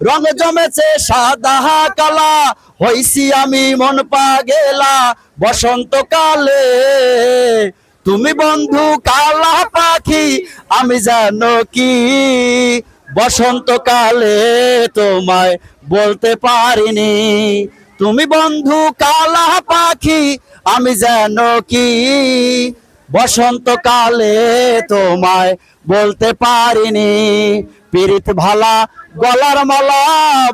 রং জমেছে সাদা কালা, হইছি আমি মন পা গেলা বসন্তকালে। তুমি বন্ধু কালা পাখি, আমি জানো কি? বসন্তকালে তোমায় বলতে পারিনি। তুমি বন্ধু কালা পাখি, আমি জানো কি? বসন্তকালে তোমায় বলতে পারিনি। পীড়িত ভালা, গলার মালা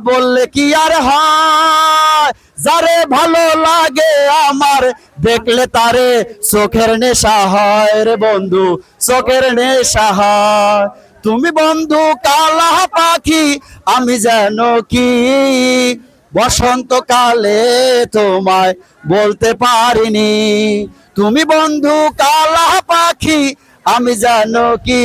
বললে কি আর হয়? যারে ভালো লাগে আমার, দেখলে তারে চোখের নেশা হয় রে বন্ধু, চোখের নেশা হয়। তুমি বন্ধু কালা পাখি, আমি যেন কি? বসন্তকালে তোমায় বলতে পারিনি। তুমি বন্ধু কালা পাখি, আমি জানো কি?